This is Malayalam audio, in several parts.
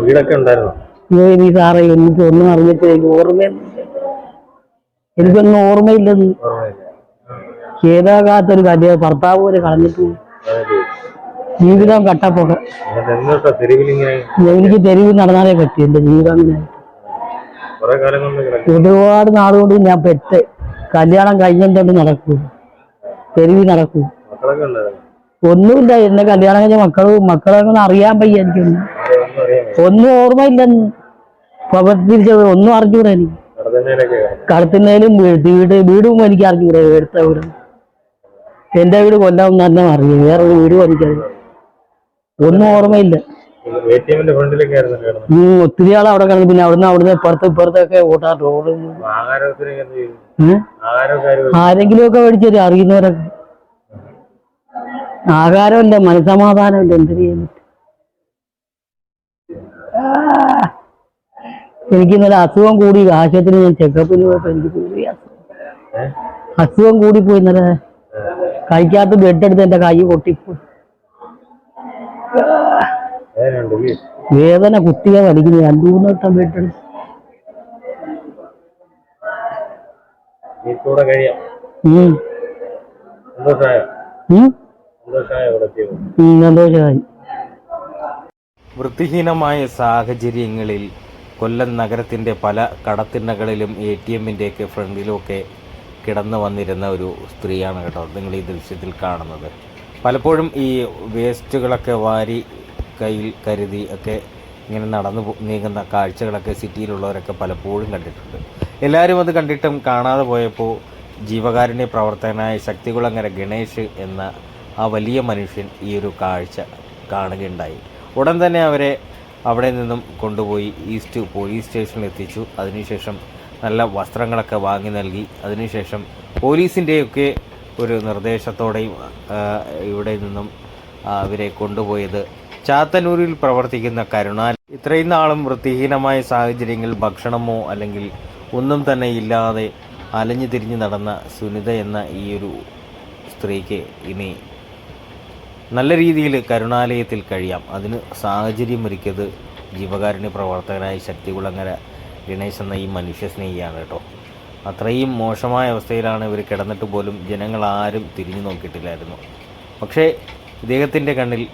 വീടൊക്കെ ഉണ്ടായിരുന്നു? സാറേ എനിക്ക് ഒന്നും അറിഞ്ഞിട്ട് എനിക്ക് ഓർമ്മയൊന്നുമില്ല എനിക്കൊന്നും ഓർമ്മയില്ലെന്ന് ഏതാകാത്തൊരു കഥ ഭർത്താവ് പോലെ കളഞ്ഞിട്ടു. ജീവിതം കട്ടപ്പൊക്കെ എനിക്ക് തെരുവിൽ നടന്നാലേ പറ്റി എന്റെ ജീവിതം. ഒരുപാട് നാളുകൊണ്ട് ഞാൻ പെട്ട്. കല്യാണം കഴിഞ്ഞിട്ടുണ്ട് നടക്കൂ. തെരുവിൽ നടക്കൂ. ഒന്നുമില്ല എന്നെ കല്യാണം കഴിഞ്ഞ മക്കൾ മക്കളെ ഒന്നും അറിയാൻ പയ്യ എനിക്കൊന്നും ഒന്നും ഓർമ്മ ഒന്നും ഓർമ്മയില്ലെന്ന് തിരിച്ചത് ഒന്നും അറിഞ്ഞൂടാ എനിക്ക് കടത്തന്നേലൊക്കെ വീട് വീട് എനിക്ക് അറിഞ്ഞൂടെ എടുത്ത വീട്. എന്റെ വീട് കൊല്ലം തന്നെ അറിയും. വേറൊരു വീടും എനിക്കറിയാം. ഒന്നും ഓർമ്മയില്ല. ഒത്തിരി ആൾ അവിടെ കിടന്നു പിന്നെ അവിടുന്ന് അവിടുന്ന് ഇപ്പുറത്ത് ഇപ്പുറത്തൊക്കെ ഓട്ടാ റോഡ്. ആരെങ്കിലും ഒക്കെ മേടിച്ചു? അറിയുന്നവരൊക്കെ. ആഹാരമില്ല മനസമാധാനമില്ല എന്ത് ചെയ്യാൻ പറ്റും? എനിക്ക് ഇന്നലെ അസുഖം കൂടി. ആശുപത്രി ഞാൻ ചെക്കപ്പിന് പോയപ്പോ എനിക്ക് കൂടി അസുഖം? അസുഖം കൂടിപ്പോയി ഇന്നലെ. കഴിക്കാത്ത ബെഡ് എടുത്ത് എന്റെ കൈ പൊട്ടിപ്പോയി? വേദന കുത്തിയാ വലിക്കുന്നത്. രണ്ടു മൂന്ന് വട്ടം ബ്ലഡ് എടുത്ത് കഴിയാം. ഉം. വൃത്തിഹീനമായ സാഹചര്യങ്ങളിൽ കൊല്ലം നഗരത്തിന്റെ പല കടത്തിണ്ണകളിലും എ ടി എമ്മിന്റെയൊക്കെ ഫ്രണ്ടിലുമൊക്കെ കിടന്നു വന്നിരുന്ന ഒരു സ്ത്രീയാണ് കേട്ടോ നിങ്ങൾ ഈ ദൃശ്യത്തിൽ കാണുന്നത്. പലപ്പോഴും ഈ വേസ്റ്റുകളൊക്കെ വാരി കയ്യിൽ കരുതി ഒക്കെ ഇങ്ങനെ നടന്നു നീങ്ങുന്ന കാഴ്ചകളൊക്കെ സിറ്റിയിലുള്ളവരൊക്കെ പലപ്പോഴും കണ്ടിട്ടുണ്ട്. എല്ലാവരും അത് കണ്ടിട്ടും കാണാതെ പോയപ്പോൾ ജീവകാരുണ്യ പ്രവർത്തകനായ ശക്തികുളങ്ങര ഗണേഷ് എന്ന ആ വലിയ മനുഷ്യൻ ഈ ഒരു കാഴ്ച കാണുകയുണ്ടായി. ഉടൻ തന്നെ അവരെ അവിടെ നിന്നും കൊണ്ടുപോയി ഈസ്റ്റ് പോലീസ് സ്റ്റേഷനിൽ എത്തിച്ചു അതിനുശേഷം നല്ല വസ്ത്രങ്ങളൊക്കെ വാങ്ങി നൽകി. അതിനുശേഷം പോലീസിന്റെയൊക്കെ ഒരു നിർദ്ദേശത്തോടെയും ഇവിടെ നിന്നും അവരെ കൊണ്ടുപോയത്. ചാത്തന്നൂരിൽ പ്രവർത്തിക്കുന്ന കരുണാൽ. ഇത്രയും നാളും വൃത്തിഹീനമായ സാഹചര്യങ്ങളിൽ ഭക്ഷണമോ അല്ലെങ്കിൽ ഒന്നും തന്നെ ഇല്ലാതെ അലഞ്ഞു തിരിഞ്ഞ് നടന്ന സുനിത എന്ന ഈ ഒരു സ്ത്രീക്ക് ഇനി നല്ല രീതിയിൽ കരുണാലയത്തിൽ കഴിയാം. അതിന് സാഹചര്യം ഒരുക്കിയത് ജീവകാരുണ്യ പ്രവർത്തകനായ ശക്തികുളങ്ങര ഗണേശ് എന്ന ഈ മനുഷ്യസ്നേഹിയാണ് കേട്ടോ. അത്രയും മോശമായ അവസ്ഥയിലാണ് ഇവർ കിടന്നിട്ട് പോലും ജനങ്ങൾ ആരും തിരിഞ്ഞു നോക്കിയിട്ടില്ലായിരുന്നു. പക്ഷേ ഇദ്ദേഹത്തിന്റെ കണ്ണിൽ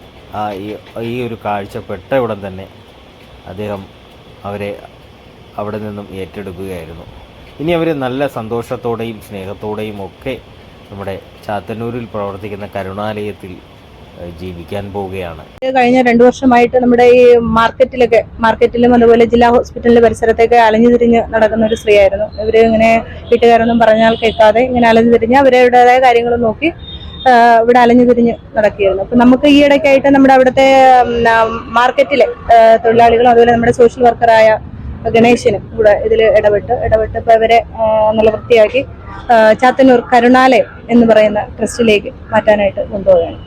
ഈ- ഒരു കാഴ്ച പെട്ട ഉടൻ തന്നെ അദ്ദേഹം അവരെ അവിടെ നിന്നും ഏറ്റെടുക്കുകയായിരുന്നു. ഇനി അവർ നല്ല സന്തോഷത്തോടെയും സ്നേഹത്തോടെയും ഒക്കെ നമ്മുടെ ചാത്തന്നൂരിൽ പ്രവർത്തിക്കുന്ന കരുണാലയത്തിൽ ജീവിക്കാൻ പോവുകയാണ്. കഴിഞ്ഞ രണ്ടു വർഷമായിട്ട് നമ്മുടെ ഈ മാർക്കറ്റിലൊക്കെ മാർക്കറ്റിലും അതുപോലെ ജില്ലാ ഹോസ്പിറ്റലിലെ പരിസരത്തൊക്കെ അലഞ്ഞു തിരിഞ്ഞ് നടക്കുന്ന ഒരു സ്ത്രീയായിരുന്നു. ഇവർ ഇങ്ങനെ വീട്ടുകാരൊന്നും പറഞ്ഞാൽ കേൾക്കാതെ ഇങ്ങനെ അലഞ്ഞു തിരിഞ്ഞ് അവരുടേതായ കാര്യങ്ങൾ നോക്കി ഇവിടെ അലഞ്ഞു തിരിഞ്ഞ് നടക്കുകയായിരുന്നു. അപ്പൊ നമുക്ക് ഈ ഇടയ്ക്കായിട്ട് നമ്മുടെ അവിടുത്തെ മാർക്കറ്റിലെ തൊഴിലാളികളും അതുപോലെ നമ്മുടെ സോഷ്യൽ വർക്കറായ ഗണേശനും കൂടെ ഇതിൽ ഇടപെട്ട് ഇടപെട്ട് ഇപ്പൊ ഇവരെ നല്ല വൃത്തിയാക്കി ചാത്തന്നൂർ കരുണാലയം എന്ന് പറയുന്ന ട്രസ്റ്റിലേക്ക് മാറ്റാനായിട്ട് കൊണ്ടുപോവുകയാണ്.